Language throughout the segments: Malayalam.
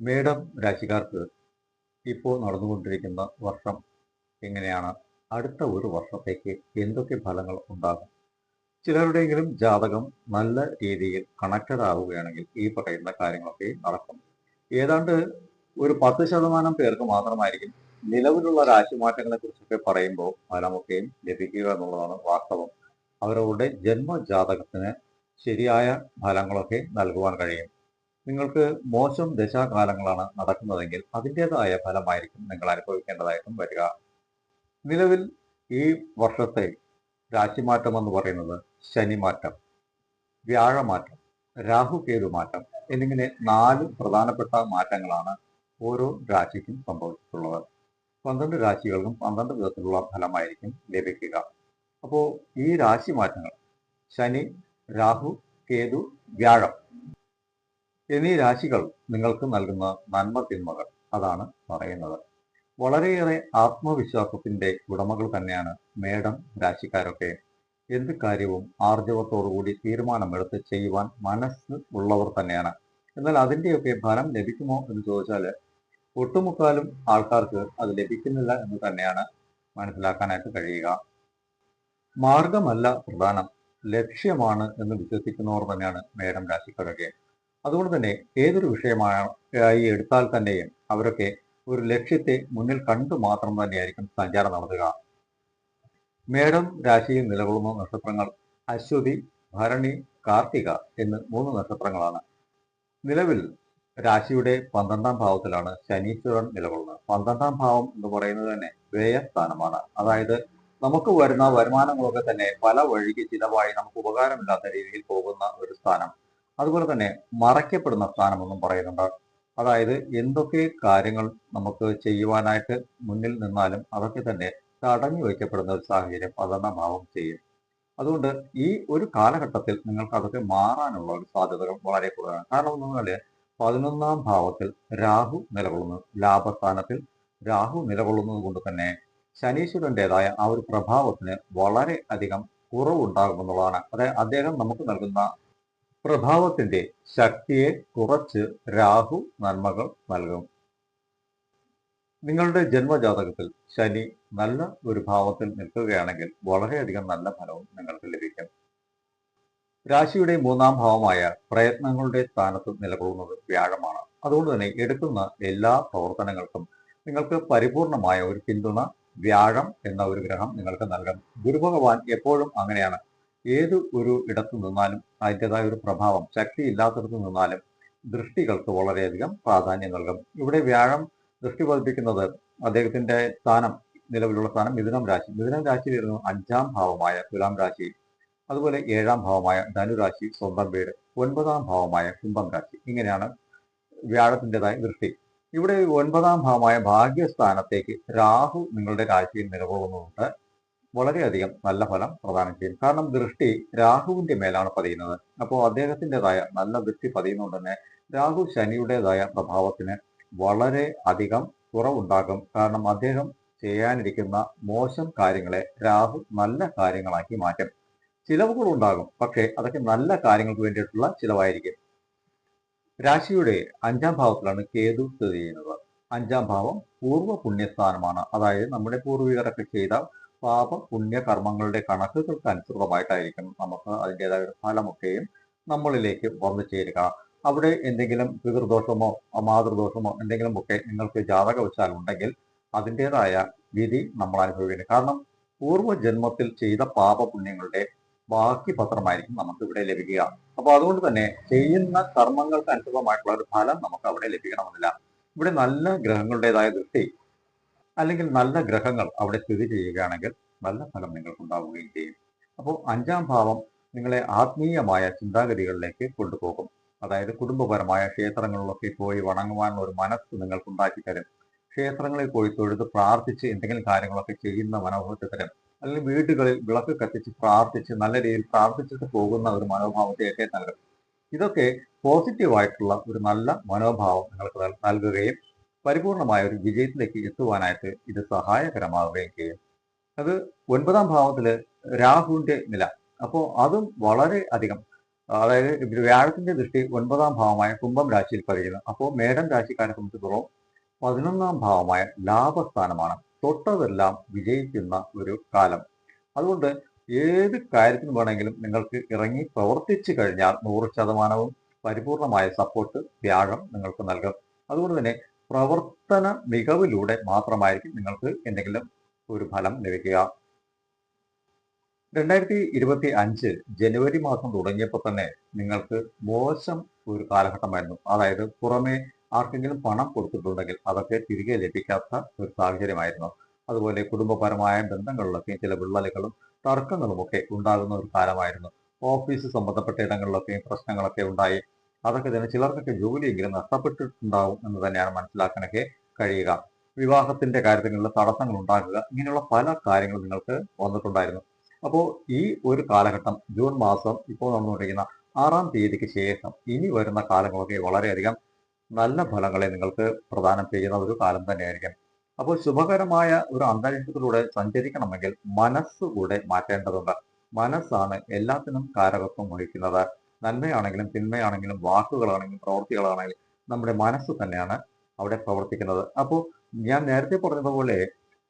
മേടം രാശിക്കാർക്ക് ഇപ്പോൾ നടന്നുകൊണ്ടിരിക്കുന്ന വർഷം എങ്ങനെയാണ്? അടുത്ത ഒരു വർഷത്തേക്ക് എന്തൊക്കെ ഫലങ്ങൾ ഉണ്ടാകും? ചിലരുടെയെങ്കിലും ജാതകം നല്ല രീതിയിൽ കണക്റ്റഡ് ആവുകയാണെങ്കിൽ ഈ പറയുന്ന കാര്യങ്ങളൊക്കെ നടക്കും. ഏതാണ്ട് ഒരു പത്ത് ശതമാനം പേർക്ക് മാത്രമായിരിക്കും നിലവിലുള്ള രാശിമാറ്റങ്ങളെ കുറിച്ചൊക്കെ പറയുമ്പോൾ ഫലമൊക്കെയും ലഭിക്കുക എന്നുള്ളതാണ് വാസ്തവം. അവരവരുടെ ജന്മജാതകത്തിന് ശരിയായ ഫലങ്ങളൊക്കെ നൽകുവാൻ കഴിയും. നിങ്ങൾക്ക് മോശം ദശാകാലങ്ങളാണ് നടക്കുന്നതെങ്കിൽ അതിന്റെതായ ഫലമായിരിക്കും നിങ്ങൾ അനുഭവിക്കേണ്ടതായിട്ടും വരിക. നിലവിൽ ഈ വർഷത്തെ രാശിമാറ്റം എന്ന് പറയുന്നത് ശനിമാറ്റം വ്യാഴമാറ്റം രാഹുകേതു മാറ്റം എന്നിങ്ങനെ നാല് പ്രധാനപ്പെട്ട മാറ്റങ്ങളാണ് ഓരോ രാശിക്കും സംഭവിച്ചിട്ടുള്ളത്. പന്ത്രണ്ട് രാശികൾക്കും പന്ത്രണ്ട് വിധത്തിലുള്ള ഫലമായിരിക്കും ലഭിക്കുക. അപ്പോൾ ഈ രാശി മാറ്റങ്ങൾ ശനി രാഹു കേതു വ്യാഴം എന്നീ രാശികൾ നിങ്ങൾക്ക് നൽകുന്ന നന്മ തിന്മകൾ അതാണ് പറയുന്നത്. വളരെയേറെ ആത്മവിശ്വാസത്തിന്റെ ഉടമകൾ തന്നെയാണ് മേടം രാശിക്കാരൊക്കെ. എന്ത് കാര്യവും ആർജവത്തോടുകൂടി തീരുമാനമെടുത്ത് ചെയ്യുവാൻ മനസ്സ് ഉള്ളവർ തന്നെയാണ്. എന്നാൽ അതിന്റെയൊക്കെ ഫലം ലഭിക്കുമോ എന്ന് ചോദിച്ചാൽ ഒട്ടുമുക്കാലും ആൾക്കാർക്ക് അത് ലഭിക്കുന്നില്ല എന്ന് തന്നെയാണ് മനസ്സിലാക്കാനായിട്ട് കഴിയുക. മാർഗമല്ല പ്രധാനം ലക്ഷ്യമാണ് എന്ന് വിശ്വസിക്കുന്നവർ തന്നെയാണ് മേടം രാശിക്കാരൊക്കെ. അതുകൊണ്ട് തന്നെ ഏതൊരു വിഷയമായി എടുത്താൽ തന്നെയും അവരൊക്കെ ഒരു ലക്ഷ്യത്തെ മുന്നിൽ കണ്ടു മാത്രം തന്നെയായിരിക്കും സഞ്ചാരം നടത്തുക. മേടം രാശിയിൽ നിലകൊള്ളുന്ന നക്ഷത്രങ്ങൾ അശ്വതി ഭരണി കാർത്തിക എന്ന് മൂന്ന് നക്ഷത്രങ്ങളാണ്. നിലവിൽ രാശിയുടെ പന്ത്രണ്ടാം ഭാവത്തിലാണ് ശനീശ്വരൻ നിലകൊള്ളുന്നത്. പന്ത്രണ്ടാം ഭാവം എന്ന് പറയുന്നത് തന്നെ വ്യയസ്ഥാനമാണ്. അതായത് നമുക്ക് വരുന്ന വരുമാനങ്ങളൊക്കെ തന്നെ പല വഴിക്ക് ചിലവായി നമുക്ക് ഉപകാരമില്ലാത്ത രീതിയിൽ പോകുന്ന ഒരു സ്ഥാനം. അതുപോലെ തന്നെ മറയ്ക്കപ്പെടുന്ന സ്ഥാനമെന്നും പറയുന്നുണ്ട്. അതായത് എന്തൊക്കെ കാര്യങ്ങൾ നമുക്ക് ചെയ്യുവാനായിട്ട് മുന്നിൽ നിന്നാലും അതൊക്കെ തന്നെ തടഞ്ഞു വയ്ക്കപ്പെടുന്ന ഒരു സാഹചര്യം പന്ത്രണ്ടാം ചെയ്യും. അതുകൊണ്ട് ഈ ഒരു കാലഘട്ടത്തിൽ നിങ്ങൾക്ക് അതൊക്കെ മാറാനുള്ള ഒരു സാധ്യതകൾ വളരെ കൂടുതലാണ് കാരണം എന്ന് പറഞ്ഞാൽ പതിനൊന്നാം ഭാവത്തിൽ രാഹു നിലകൊള്ളുന്നു. ലാഭസ്ഥാനത്തിൽ രാഹു നിലകൊള്ളുന്നത് കൊണ്ട് തന്നെ ശനീശ്വരന്റെതായ ആ ഒരു പ്രഭാവത്തിന് വളരെ അധികം കുറവുണ്ടാകുമെന്നുള്ളതാണ്. അതായത് അദ്ദേഹം നമുക്ക് നൽകുന്ന പ്രഭാവത്തിന്റെ ശക്തിയെ കുറച്ച് രാഹു നന്മകൾ നൽകും. നിങ്ങളുടെ ജന്മജാതകത്തിൽ ശനി നല്ല ഒരു ഭാവത്തിൽ നിൽക്കുകയാണെങ്കിൽ വളരെയധികം നല്ല ഫലവും നിങ്ങൾക്ക് ലഭിക്കും. രാശിയുടെ മൂന്നാം ഭാവമായ പ്രയത്നങ്ങളുടെ സ്ഥാനത്ത് നിലകൊള്ളുന്നത് വ്യാഴമാണ്. അതുകൊണ്ട് തന്നെ എടുക്കുന്ന എല്ലാ പ്രവർത്തനങ്ങൾക്കും നിങ്ങൾക്ക് പരിപൂർണമായ ഒരു പിന്തുണ വ്യാഴം എന്ന ഒരു ഗ്രഹം നിങ്ങൾക്ക് നൽകും. ഗുരുഭഗവാൻ എപ്പോഴും അങ്ങനെയാണ്. ഏത് ഒരു ഇടത്തു നിന്നാലും അതിന്റെതായ ഒരു പ്രഭാവം ശക്തി ഇല്ലാത്തടത്ത് നിന്നാലും ദൃഷ്ടികൾക്ക് വളരെയധികം പ്രാധാന്യം നൽകും. ഇവിടെ വ്യാഴം ദൃഷ്ടി പതിപ്പിക്കുന്നത് അദ്ദേഹത്തിന്റെ സ്ഥാനം നിലവിലുള്ള സ്ഥാനം മിഥുനം രാശി. മിഥുനം രാശിയിലിരുന്നു അഞ്ചാം ഭാവമായ തുലാം രാശി അതുപോലെ ഏഴാം ഭാവമായ ധനുരാശി സ്വന്തം വീട് ഒൻപതാം ഭാവമായ കുംഭം രാശി. ഇങ്ങനെയാണ് വ്യാഴത്തിന്റെതായ ദൃഷ്ടി. ഇവിടെ ഒൻപതാം ഭാവമായ ഭാഗ്യസ്ഥാനത്തേക്ക് രാഹു നിങ്ങളുടെ രാശിയിൽ നിലകൊള്ളുന്നതുകൊണ്ട് വളരെയധികം നല്ല ഫലം പ്രദാനം ചെയ്യും. കാരണം ദൃഷ്ടി രാഹുവിന്റെ മേലാണ് പതിയുന്നത്. അപ്പോൾ അദ്ദേഹത്തിന്റെതായ നല്ല ദൃഷ്ടി പതിയുന്നതുകൊണ്ട് തന്നെ രാഹു ശനിയുടേതായ പ്രഭാവത്തിന് വളരെ അധികം കുറവുണ്ടാകും. കാരണം അദ്ദേഹം ചെയ്യാനിരിക്കുന്ന മോശം കാര്യങ്ങളെ രാഹു നല്ല കാര്യങ്ങളാക്കി മാറ്റും. ചിലവുകൾ ഉണ്ടാകും പക്ഷേ അതൊക്കെ നല്ല കാര്യങ്ങൾക്ക് വേണ്ടിയിട്ടുള്ള ചിലവായിരിക്കും. രാശിയുടെ അഞ്ചാം ഭാവത്തിലാണ് കേതു സ്ഥിതി ചെയ്യുന്നത്. അഞ്ചാം ഭാവം പൂർവ പുണ്യസ്ഥാനമാണ്. അതായത് നമ്മുടെ പൂർവികരൊക്കെ ചെയ്ത പാപ പുണ്യ കർമ്മങ്ങളുടെ കണക്കുകൾക്ക് അനുസൃതമായിട്ടായിരിക്കും നമുക്ക് അതിന്റെതായ ഫലമൊക്കെയും നമ്മളിലേക്ക് വന്നു ചേരുക. അവിടെ എന്തെങ്കിലും പിതൃദോഷമോ മാതൃദോഷമോ എന്തെങ്കിലും ഒക്കെ നിങ്ങൾക്ക് ജാതകവശാൽ ഉണ്ടെങ്കിൽ അതിന്റെതായ വിധി നമ്മൾ അനുഭവിക്കുന്നു കാരണം പൂർവ ജന്മത്തിൽ ചെയ്ത പാപപുണ്യങ്ങളുടെ ബാക്കി പത്രമായിരിക്കും നമുക്ക് ഇവിടെ ലഭിക്കുക. അപ്പോൾ അതുകൊണ്ട് തന്നെ ചെയ്യുന്ന കർമ്മങ്ങൾക്ക് അനുസൃതമായിട്ടുള്ള ഒരു ഫലം നമുക്ക് അവിടെ ലഭിക്കണമെന്നില്ല. ഇവിടെ നല്ല ഗ്രഹങ്ങളുടേതായ ദൃഷ്ടി അല്ലെങ്കിൽ നല്ല ഗ്രഹങ്ങൾ അവിടെ സ്ഥിതി ചെയ്യുകയാണെങ്കിൽ നല്ല ഫലം നിങ്ങൾക്ക് ഉണ്ടാവുകയും ചെയ്യും. അപ്പോൾ അഞ്ചാം ഭാവം നിങ്ങളെ ആത്മീയമായ ചിന്താഗതികളിലേക്ക് കൊണ്ടുപോകും. അതായത് കുടുംബപരമായ ക്ഷേത്രങ്ങളിലൊക്കെ പോയി വണങ്ങുവാനുള്ള ഒരു മനസ്സ് നിങ്ങൾക്ക് ഉണ്ടാക്കി തരും. ക്ഷേത്രങ്ങളിൽ പോയി തൊഴുത് പ്രാർത്ഥിച്ച് എന്തെങ്കിലും കാര്യങ്ങളൊക്കെ ചെയ്യുന്ന മനോഭാവത്തെ തരും. അല്ലെങ്കിൽ വീടുകളിൽ വിളക്ക് കത്തിച്ച് പ്രാർത്ഥിച്ച് നല്ല രീതിയിൽ പ്രാർത്ഥിച്ചിട്ട് പോകുന്ന ഒരു മനോഭാവത്തെയൊക്കെ നൽകും ഇതൊക്കെ പോസിറ്റീവായിട്ടുള്ള ഒരു നല്ല മനോഭാവം നിങ്ങൾക്ക് നൽ- നൽകുകയും പരിപൂർണമായ ഒരു വിജയത്തിലേക്ക് എത്തുവാനായിട്ട് ഇത് സഹായകരമാവുകയും ചെയ്യും. അത് ഒൻപതാം ഭാവത്തിൽ രാഹുവിന്റെ നില. അപ്പോൾ അതും വളരെ അധികം അതായത് വ്യാഴത്തിന്റെ ദൃഷ്ടി ഒൻപതാം ഭാവമായ കുംഭം രാശിയിൽ പതിയുന്നു അപ്പോൾ മേടം രാശിക്കാരെ സംബന്ധിച്ചിടത്തോളം പതിനൊന്നാം ഭാവമായ ലാഭസ്ഥാനമാണ്. തൊട്ടതെല്ലാം വിജയിക്കുന്ന ഒരു കാലം. അതുകൊണ്ട് ഏത് കാര്യത്തിന് വേണമെങ്കിലും നിങ്ങൾക്ക് ഇറങ്ങി പ്രവർത്തിച്ചു കഴിഞ്ഞാൽ നൂറ് ശതമാനവും പരിപൂർണമായ സപ്പോർട്ട് വ്യാഴം നിങ്ങൾക്ക് നൽകും. അതുകൊണ്ട് തന്നെ പ്രവർത്തന മികവിലൂടെ മാത്രമായിരിക്കും നിങ്ങൾക്ക് എന്തെങ്കിലും ഒരു ഫലം ലഭിക്കുക. രണ്ടായിരത്തി ഇരുപത്തി അഞ്ച് ജനുവരി മാസം തുടങ്ങിയപ്പോൾ തന്നെ നിങ്ങൾക്ക് മോശം ഒരു കാലഘട്ടമായിരുന്നു. അതായത് പുറമെ ആർക്കെങ്കിലും പണം കൊടുത്തിട്ടുണ്ടെങ്കിൽ അതൊക്കെ തിരികെ ലഭിക്കാത്ത ഒരു സാഹചര്യമായിരുന്നു. അതുപോലെ കുടുംബപരമായ ബന്ധങ്ങളിലൊക്കെ ചില വിള്ളലുകളും തർക്കങ്ങളും ഒക്കെ ഉണ്ടാകുന്ന ഒരു കാലമായിരുന്നു. ഓഫീസ് സംബന്ധപ്പെട്ട ഇടങ്ങളിലൊക്കെയും പ്രശ്നങ്ങളൊക്കെ ഉണ്ടായി. അതൊക്കെ തന്നെ ചിലർക്കൊക്കെ ജോലിയെങ്കിലും നഷ്ടപ്പെട്ടിട്ടുണ്ടാവും എന്ന് തന്നെയാണ് മനസ്സിലാക്കാനൊക്കെ കഴിയുക. വിവാഹത്തിന്റെ കാര്യത്തിനുള്ള തടസ്സങ്ങൾ ഉണ്ടാക്കുക ഇങ്ങനെയുള്ള പല കാര്യങ്ങളും നിങ്ങൾക്ക് വന്നിട്ടുണ്ടായിരുന്നു. അപ്പോൾ ഈ ഒരു കാലഘട്ടം ജൂൺ മാസം ഇപ്പോൾ നടന്നുകൊണ്ടിരിക്കുന്ന ആറാം തീയതിക്ക് ശേഷം ഇനി വരുന്ന കാലങ്ങളൊക്കെ വളരെയധികം നല്ല ഫലങ്ങളെ നിങ്ങൾക്ക് പ്രദാനം ചെയ്യുന്ന ഒരു കാലം തന്നെയായിരിക്കും. അപ്പോൾ ശുഭകരമായ ഒരു അന്തരീക്ഷത്തിലൂടെ സഞ്ചരിക്കണമെങ്കിൽ മനസ്സുകൂടെ മാറ്റേണ്ടതുണ്ട്. മനസ്സാണ് എല്ലാത്തിനും കാരകത്വം വഹിക്കുന്നത്. നന്മയാണെങ്കിലും തിന്മയാണെങ്കിലും വാക്കുകളാണെങ്കിലും പ്രവൃത്തികളാണെങ്കിലും നമ്മുടെ മനസ്സ് തന്നെയാണ് അവിടെ പ്രവർത്തിക്കുന്നത്. അപ്പോൾ ഞാൻ നേരത്തെ പറഞ്ഞതുപോലെ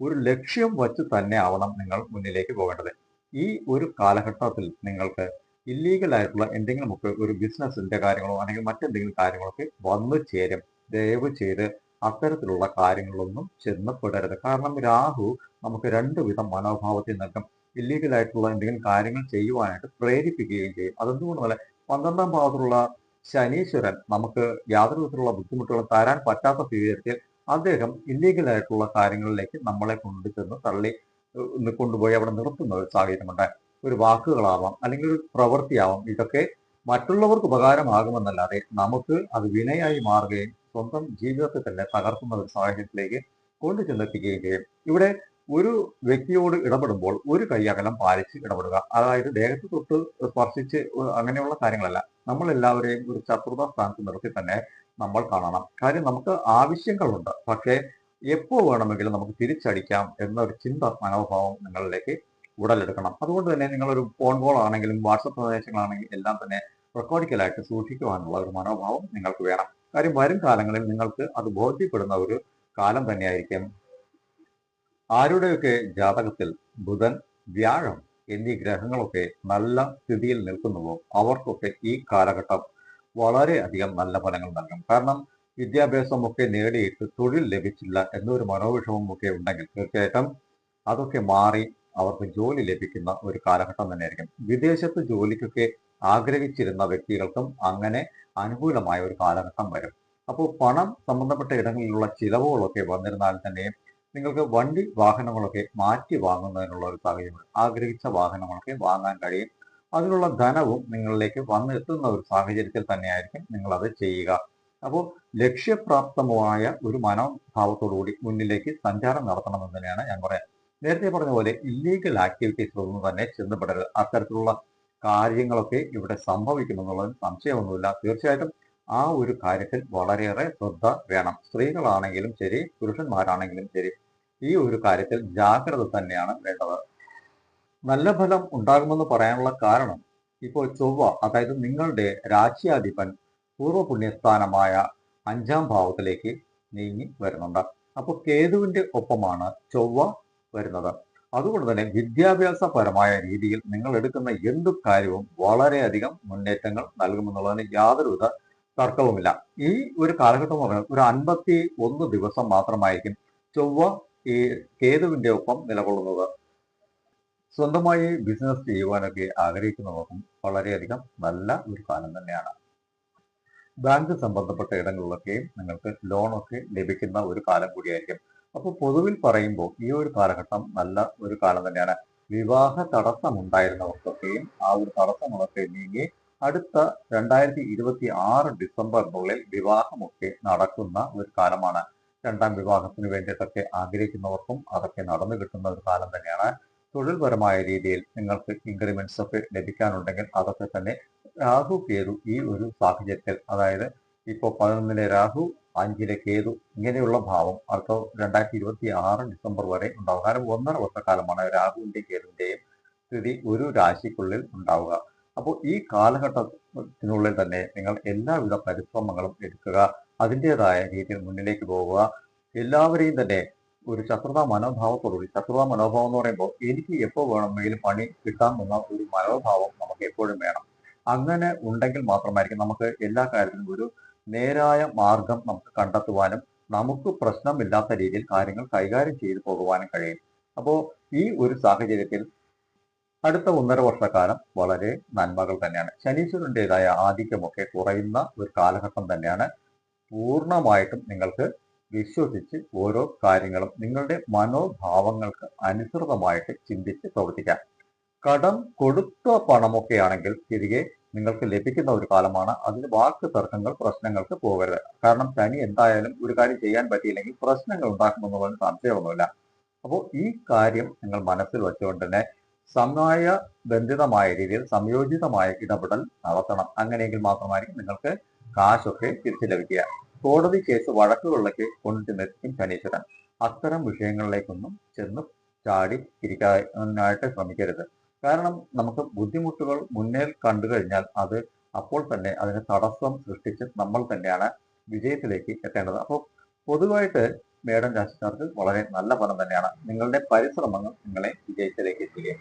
ഒരു ലക്ഷ്യം വച്ച് തന്നെ ആവണം നിങ്ങൾ മുന്നിലേക്ക് പോകേണ്ടത്. ഈ ഒരു കാലഘട്ടത്തിൽ നിങ്ങൾക്ക് ഇല്ലീഗൽ ആയിട്ടുള്ള എന്തെങ്കിലുമൊക്കെ ഒരു ബിസിനസ്സിന്റെ കാര്യങ്ങളോ അല്ലെങ്കിൽ മറ്റെന്തെങ്കിലും കാര്യങ്ങളൊക്കെ വന്നു ചേരും. ദയവ് ചെയ്ത് അത്തരത്തിലുള്ള കാര്യങ്ങളൊന്നും ചെന്നപ്പെടരുത് കാരണം രാഹു നമുക്ക് രണ്ടു വിധം മനോഭാവത്തിൽ നൽകും ഇല്ലീഗൽ ആയിട്ടുള്ള എന്തെങ്കിലും കാര്യങ്ങൾ ചെയ്യുവാനായിട്ട് പ്രേരിപ്പിക്കുകയും ചെയ്യും. അതെന്തുകൊണ്ടല്ല പന്ത്രണ്ടാം ഭാഗത്തുള്ള ശനീശ്വരൻ നമുക്ക് യാതൊരു വിധത്തിലുള്ള ബുദ്ധിമുട്ടുകളും തരാൻ പറ്റാത്ത സ്ഥിതിയിൽ അദ്ദേഹം ഇല്ലീഗൽ ആയിട്ടുള്ള കാര്യങ്ങളിലേക്ക് നമ്മളെ കൊണ്ടു ചെന്ന് തള്ളി കൊണ്ടുപോയി അവിടെ നിർത്തുന്ന ഒരു സാഹചര്യമുണ്ട്. ഒരു വാക്കുകളാവാം അല്ലെങ്കിൽ ഒരു പ്രവൃത്തിയാവാം. ഇതൊക്കെ മറ്റുള്ളവർക്ക് ഉപകാരമാകുമെന്നല്ലാതെ നമുക്ക് അത് വിനയായി മാറുകയും സ്വന്തം ജീവിതത്തെ തന്നെ തകർക്കുന്ന ഒരു സാഹചര്യത്തിലേക്ക് കൊണ്ടു ചെന്നെത്തിക്കുകയും ചെയ്യും. ഇവിടെ ഒരു വ്യക്തിയോട് ഇടപെടുമ്പോൾ ഒരു കൈയകലം പാലിച്ച് ഇടപെടുക. അതായത് ദേഹത്ത് തൊട്ട് സ്പർശിച്ച് അങ്ങനെയുള്ള കാര്യങ്ങളല്ല. നമ്മൾ എല്ലാവരെയും ഒരു ശത്രുതാ സ്ഥാനത്ത് നിർത്തി തന്നെ നമ്മൾ കാണണം. കാര്യം നമുക്ക് ആവശ്യങ്ങളുണ്ട്. പക്ഷേ എപ്പോൾ വേണമെങ്കിലും നമുക്ക് തിരിച്ചടിക്കാം എന്നൊരു ചിന്ത മനോഭാവം നിങ്ങളിലേക്ക് ഉടലെടുക്കണം. അതുകൊണ്ട് തന്നെ നിങ്ങളൊരു ഫോൺ കോൾ ആണെങ്കിലും വാട്സപ്പ് സന്ദേശങ്ങളാണെങ്കിലും എല്ലാം തന്നെ റെക്കോർഡിക്കലായിട്ട് സൂക്ഷിക്കുവാനുള്ള ഒരു മനോഭാവം നിങ്ങൾക്ക് വേണം. കാര്യം വരും കാലങ്ങളിൽ നിങ്ങൾക്ക് അത് ബോധ്യപ്പെടുന്ന ഒരു കാലം തന്നെയായിരിക്കും. ആരുടെയൊക്കെ ജാതകത്തിൽ ബുധൻ വ്യാഴം എന്നീ ഗ്രഹങ്ങളൊക്കെ നല്ല സ്ഥിതിയിൽ നിൽക്കുന്നുവോ? അവർക്കൊക്കെ ഈ കാലഘട്ടം വളരെ അധികം നല്ല ഫലങ്ങൾ നൽകും. കാരണം വിദ്യാഭ്യാസമൊക്കെ നേടിയിട്ട് തൊഴിൽ ലഭിച്ചില്ല എന്നൊരു മനോവിഷമം ഒക്കെ ഉണ്ടെങ്കിൽ തീർച്ചയായിട്ടും അതൊക്കെ മാറി അവർക്ക് ജോലി ലഭിക്കുന്ന ഒരു കാലഘട്ടം തന്നെയായിരിക്കും. വിദേശത്ത് ജോലിക്കൊക്കെ ആഗ്രഹിച്ചിരുന്ന വ്യക്തികൾക്കും അങ്ങനെ അനുകൂലമായ ഒരു കാലഘട്ടം വരും. അപ്പോൾ പണം സംബന്ധപ്പെട്ട ഇടങ്ങളിലുള്ള ചിലവുകളൊക്കെ വന്നിരുന്നാൽ തന്നെ നിങ്ങൾക്ക് വണ്ടി വാഹനങ്ങളൊക്കെ മാറ്റി വാങ്ങുന്നതിനുള്ള ഒരു സാഹചര്യം ആഗ്രഹിച്ച വാഹനങ്ങളൊക്കെ വാങ്ങാൻ കഴിയും. അതിനുള്ള ധനവും നിങ്ങളിലേക്ക് വന്നെത്തുന്ന ഒരു സാഹചര്യത്തിൽ തന്നെയായിരിക്കും നിങ്ങൾ അത് ചെയ്യുക. അപ്പോൾ ലക്ഷ്യപ്രാപ്തമായ ഒരു മനോഭാവത്തോടുകൂടി മുന്നിലേക്ക് സഞ്ചാരം നടത്തണമെന്ന് തന്നെയാണ് ഞാൻ പറയാം നേരത്തെ പറഞ്ഞ പോലെ ഇല്ലീഗൽ ആക്ടിവിറ്റീസിലൊന്നും തന്നെ ചെന്നപ്പെടരുത് അത്തരത്തിലുള്ള കാര്യങ്ങളൊക്കെ ഇവിടെ സംഭവിക്കുമെന്നുള്ളതിന് സംശയമൊന്നുമില്ല. തീർച്ചയായിട്ടും ആ ഒരു കാര്യത്തിൽ വളരെയേറെ ശ്രദ്ധ വേണം. സ്ത്രീകളാണെങ്കിലും ശരി പുരുഷന്മാരാണെങ്കിലും ശരി ഈ ഒരു കാര്യത്തിൽ ജാഗ്രത തന്നെയാണ് വേണ്ടത്. നല്ല ഫലം ഉണ്ടാകുമെന്ന് പറയാനുള്ള കാരണം ഇപ്പോൾ ചൊവ്വ അതായത് നിങ്ങളുടെ രാജ്യാധിപൻ പൂർവ പുണ്യസ്ഥാനമായ അഞ്ചാം ഭാവത്തിലേക്ക് നീങ്ങി വരുന്നുണ്ട്. അപ്പോൾ കേതുവിന്റെ ഒപ്പമാണ് ചൊവ്വ വരുന്നത്. അതുകൊണ്ട് തന്നെ വിദ്യാഭ്യാസപരമായ രീതിയിൽ നിങ്ങൾ എടുക്കുന്ന എന്തു കാര്യവും വളരെയധികം മുന്നേറ്റങ്ങൾ നൽകുമെന്നുള്ളതിന് യാതൊരുവിധ തർക്കവുമില്ല. ഈ ഒരു കാലഘട്ടം എന്ന് പറഞ്ഞാൽ ഒരു അൻപത്തി ഒന്ന് ദിവസം മാത്രമായിരിക്കും ചൊവ്വ ഈ കേതുവിന്റെ ഒപ്പം നിലകൊള്ളുന്നത്. സ്വന്തമായി ബിസിനസ് ചെയ്യുവാനൊക്കെ ആഗ്രഹിക്കുന്നവർക്കും വളരെയധികം നല്ല ഒരു കാലം തന്നെയാണ്. ബാങ്ക് സംബന്ധപ്പെട്ട ഇടങ്ങളിലൊക്കെയും നിങ്ങൾക്ക് ലോണൊക്കെ ലഭിക്കുന്ന ഒരു കാലം കൂടിയായിരിക്കും. അപ്പോൾ പൊതുവിൽ പറയുമ്പോൾ ഈ ഒരു കാലഘട്ടം നല്ല ഒരു കാലം തന്നെയാണ്. വിവാഹ തടസ്സമുണ്ടായിരുന്നവർക്കൊക്കെയും ആ ഒരു തടസ്സങ്ങളൊക്കെ നീങ്ങി അടുത്ത രണ്ടായിരത്തി ഇരുപത്തി ആറ് ഡിസംബറിനുള്ളിൽ വിവാഹമൊക്കെ നടക്കുന്ന ഒരു കാലമാണ്. രണ്ടാം വിവാഹത്തിന് വേണ്ടിയിട്ടൊക്കെ ആഗ്രഹിക്കുന്നവർക്കും അതൊക്കെ നടന്നു കിട്ടുന്ന ഒരു കാലം തന്നെയാണ്. തൊഴിൽപരമായ രീതിയിൽ നിങ്ങൾക്ക് ഇൻക്രിമെന്റ്സ് ഒക്കെ ലഭിക്കാനുണ്ടെങ്കിൽ അതൊക്കെ തന്നെ രാഹു കേതു ഈ ഒരു സാഹചര്യത്തിൽ അതായത് ഇപ്പോൾ പതിനൊന്നിലെ രാഹു അഞ്ചിലെ കേതു ഇങ്ങനെയുള്ള ഭാവം അടുത്ത രണ്ടായിരത്തി ഇരുപത്തി ആറ് ഡിസംബർ വരെ ഉണ്ടാവുക. കാരണം ഒന്നര വർഷക്കാലമാണ് രാഹുവിന്റെയും കേതുവിന്റെയും സ്ഥിതി ഒരു രാശിക്കുള്ളിൽ ഉണ്ടാവുക. അപ്പോൾ ഈ കാലഘട്ടത്തിനുള്ളിൽ തന്നെ നിങ്ങൾ എല്ലാവിധ പരിശ്രമങ്ങളും എടുക്കുക. അതിന്റെതായ രീതിയിൽ മുന്നിലേക്ക് പോവുക എല്ലാവരെയും തന്നെ ഒരു ശത്രുതാ മനോഭാവത്തോടുകൂടി ശത്രുതാ മനോഭാവം എന്ന് പറയുമ്പോൾ എനിക്ക് എപ്പോൾ വേണമെങ്കിലും പണി കിട്ടാം എന്ന ഒരു മനോഭാവം നമുക്ക് എപ്പോഴും വേണം. അങ്ങനെ ഉണ്ടെങ്കിൽ മാത്രമായിരിക്കും നമുക്ക് എല്ലാ കാര്യത്തിലും ഒരു നേരായ മാർഗം നമുക്ക് കണ്ടെത്തുവാനും നമുക്ക് പ്രശ്നമില്ലാത്ത രീതിയിൽ കാര്യങ്ങൾ കൈകാര്യം ചെയ്തു പോകുവാനും കഴിയും. അപ്പോൾ ഈ ഒരു സാഹചര്യത്തിൽ അടുത്ത ഒന്നര വർഷക്കാലം വളരെ നന്മകൾ തന്നെയാണ്. ശനീശ്വരന്റെതായ ആധിക്യമൊക്കെ കുറയുന്ന ഒരു കാലഘട്ടം തന്നെയാണ്. പൂർണമായിട്ടും നിങ്ങൾക്ക് വിശ്വസിച്ച് ഓരോ കാര്യങ്ങളും നിങ്ങളുടെ മനോഭാവങ്ങൾക്ക് അനുസൃതമായിട്ട് ചിന്തിച്ച് പ്രവർത്തിക്കാം. കടം കൊടുത്ത പണമൊക്കെ ആണെങ്കിൽ തിരികെ നിങ്ങൾക്ക് ലഭിക്കുന്ന ഒരു കാലമാണ്. അതിന് വാക്ക് തർക്കങ്ങൾ പ്രശ്നങ്ങൾക്ക് പോകരുത്. കാരണം തനി എന്തായാലും ഒരു കാര്യം ചെയ്യാൻ പറ്റിയില്ലെങ്കിൽ പ്രശ്നങ്ങൾ ഉണ്ടാക്കുമെന്നുള്ളതിന് സംശയമൊന്നുമില്ല. അപ്പോൾ ഈ കാര്യം നിങ്ങൾ മനസ്സിൽ വെച്ചുകൊണ്ട് തന്നെ സമയ ബന്ധിതമായ രീതിയിൽ സംയോജിതമായ ഇടപെടൽ നടത്തണം. അങ്ങനെയെങ്കിൽ മാത്രമായിരിക്കും നിങ്ങൾക്ക് കാശൊക്കെ തിരിച്ചു ലഭിക്കുക കോടതി കേസ് വഴക്കുകളിലേക്ക് കൊണ്ടുചെന്നെത്തിക്കും ശനീശ്വരൻ അത്തരം വിഷയങ്ങളിലേക്കൊന്നും ചെന്ന് ചാടി ഇരിക്കാനായിട്ട് ശ്രമിക്കരുത്. കാരണം നമുക്ക് ബുദ്ധിമുട്ടുകൾ മുന്നേൽ കണ്ടു കഴിഞ്ഞാൽ അത് അപ്പോൾ തന്നെ അതിന് തടസ്സം സൃഷ്ടിച്ച് നമ്മൾ തന്നെയാണ് വിജയത്തിലേക്ക് എത്തേണ്ടത്. അപ്പോൾ പൊതുവായിട്ട് മേഡം രാശിക്കാർക്ക് വളരെ നല്ല ഫലം തന്നെയാണ്. നിങ്ങളുടെ പരിശ്രമങ്ങൾ നിങ്ങളെ വിജയത്തിലേക്ക് എത്തിക്കുകയും